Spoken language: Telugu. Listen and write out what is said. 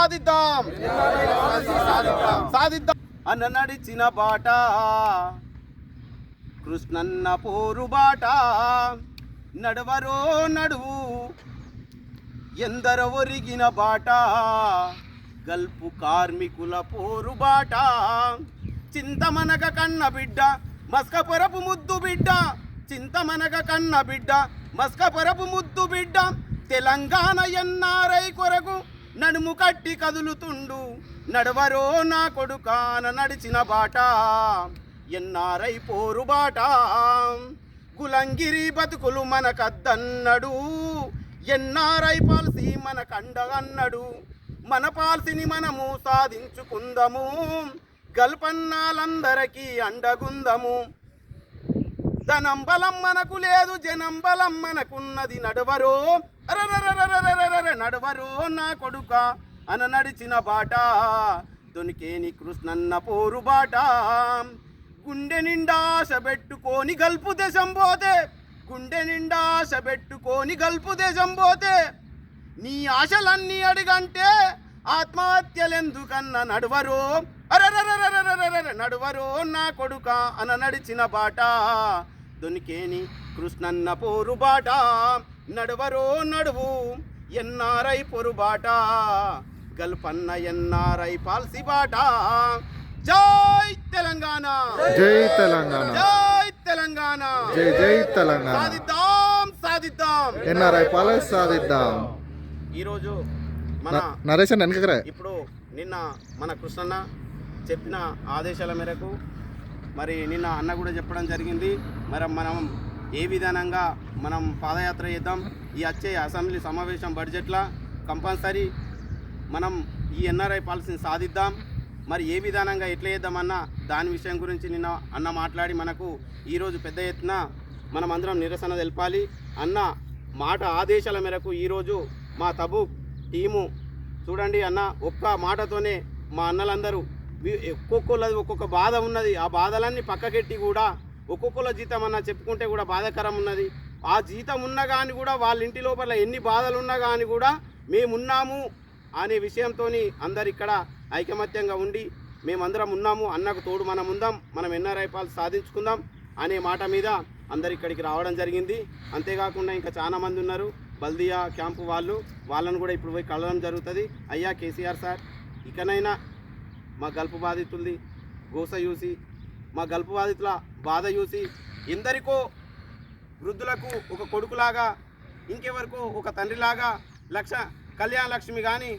సాధిద్దాం. సాధిద్దాం. అన్న నడిచిన బాట. కృష్ణన్న పోరు బాట. నడవరో నడువు. ఎందర ఒరిగిన బాట. గల్పు కార్మికుల పోరు బాట. చింతమనక కన్న బిడ్డ మస్కపురపు ముద్దు బిడ్డ. చింతమనక కన్న బిడ్డ మస్కపురపు ముద్దు బిడ్డ. తెలంగాణ ఎన్నారై కొరకు నడుము కట్టి కదులుతుండు. నడవరో నా కొడుకాన నడిచిన బాట ఎన్నారైపోరు బాట. గులంగిరి బతుకులు మనకద్దన్నడు ఎన్నారై పాలసీ మన కండగన్నడు. మన పాలసీని మనము సాధించుకుందము గల్పన్నాలందరికీ అండగుందము. ధనం బలం మనకు లేదు జనం బలం మనకున్నది నడవరో. అరరరరరర నడవరు నా కొడుక అన నడిచిన బాట. దొనికేని కృష్ణన్న పోరు బాట. గుండె నిండా ఆశ పెట్టుకొని గల్పు దేశం పోతే. గుండె నిండా ఆశ పెట్టుకొని గల్పు దేశం పోతే. నీ ఆశలన్నీ అడిగంటే ఆత్మహత్యలెందుకన్న నడువరో? అరరరరరరరర నడువరో నా కొడుక అన నడిచిన బాట. దొనికేని కృష్ణన్న పోరు బాట. నడవరో నడువు ఎన్ఆర్ఐ పొరు బాట గల్పన్న ఎన్ఆర్ఐ పాల్సి బాట? జై తెలంగాణ! జై తెలంగాణ! జై తెలంగాణ! జై జై తెలంగాణ! సాధిద్దాం సాధిద్దాం! ఎన్ఆర్ఐ పాలసీ సాధిద్దాం! ఈరోజు మన న- నరేష్ అన్న వెనకరా ఇప్పుడు నిన్న మన కృష్ణన్న చెప్పిన ఆదేశాల మేరకు మరి నిన్న అన్న కూడా చెప్పడం జరిగింది. మరి మనం ఏ విధానంగా మనం పాదయాత్ర చేద్దాం? ఈ వచ్చే అసెంబ్లీ సమావేశం బడ్జెట్లో కంపల్సరీ మనం ఈ ఎన్ఆర్ఐ పాలసీని సాధిద్దాం. మరి ఏ విధానంగా ఎట్లా చేద్దామన్న దాని విషయం గురించి నిన్న అన్న మాట్లాడి మనకు ఈరోజు పెద్ద ఎత్తున మనం అందరం నిరసన తెలపాలి. అన్న మాట ఆదేశాల మేరకు ఈరోజు మా తబు టీము చూడండి అన్న ఒక్క మాటతోనే మా అన్నలందరూ ఒక్కొక్కళ్ళది ఒక్కొక్క బాధ ఉన్నది. ఆ బాధలన్నీ పక్కకెట్టి కూడా ఒక్కొక్కల జీతం అన్న చెప్పుకుంటే కూడా బాధాకరం ఉన్నది. ఆ జీతం ఉన్నా కానీ కూడా వాళ్ళ ఇంటి లోపల ఎన్ని బాధలు ఉన్నా కానీ కూడా మేమున్నాము అనే విషయంతో అందరు ఇక్కడ ఐకమత్యంగా ఉండి మేమందరం ఉన్నాము అన్నకు తోడు మనం ఉందాం మనం ఎన్ఆర్ఐ పాలు సాధించుకుందాం అనే మాట మీద అందరు ఇక్కడికి రావడం జరిగింది. అంతేకాకుండా ఇంకా చాలామంది ఉన్నారు. బల్దియా క్యాంపు వాళ్ళు వాళ్ళను కూడా ఇప్పుడు పోయి కలవడం జరుగుతుంది. అయ్యా కేసీఆర్ సార్ ఇకనైనా మా గల్పు బాధితుల్ది గోస చూసి మా గల్పు బాధితుల బాధ చూసి ఎందరికో వృద్ధులకు ఒక కొడుకులాగా ఇంకెవరికో ఒక తండ్రిలాగా లక్ష కళ్యాణ లక్ష్మి కానీ